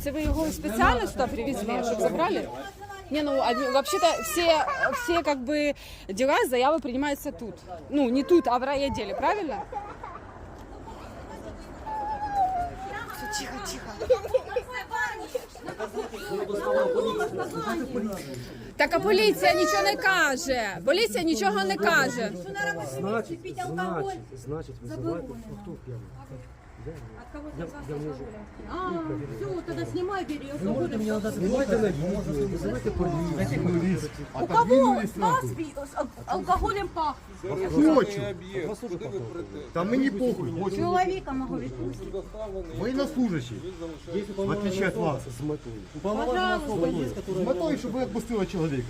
Це ви його спеціально сюди привезли, щоб забрали? Не, ну они- вообще-то все, все как бы дела, заявы принимаются тут. Ну, не тут, а в райотделе, правильно? Всё, Тихо, тихо. Так а поліція нічого не каже. Поліція нічого не каже. Значить, значить, значить, визивайте, хто хто п'яний. Я, я можу. А, все, тогда снимай. Можете на відео, визивайте. У кого вас пи- с алкоголем пахнет? Хочу. Та мені похуй, хочу. Человека могу відпустити. Военнослужащий. В отличие от вас. З метою. Пожалуйста. З метою, щоб ви відпустили чоловіка.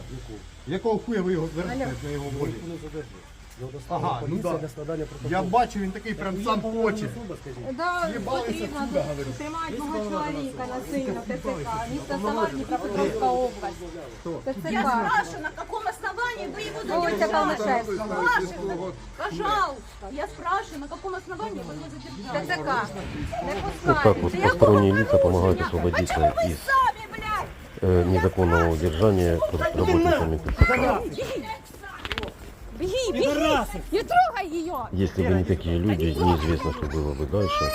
Якого хуя ви його звернете на його волі? Не задержує. Його Ага, доставила ну поліція да. для складання протоколу. Я бачу, він такий прям сам хоче. Особа, скажіть. Да, Їбались потрібно отсюда, говорю. тримати мого чоловіка насильно в ТЦК. Місто села Дніпропетровська область. ТЦК. Я спрашиваю, на каком основании вы его Вулиця Калнишевського. Спрашиваю. Пожалуйста. Я спрашиваю, на каком основании вы его задержали? ТЦК. Не Вот так вот пускають. посторонние лица помогают освободиться Вы из сами, блядь! э, незаконного удержания работниками ТЦК. Беги, беги. Не трогай ее. Если бы не такие люди, неизвестно, что было бы дальше.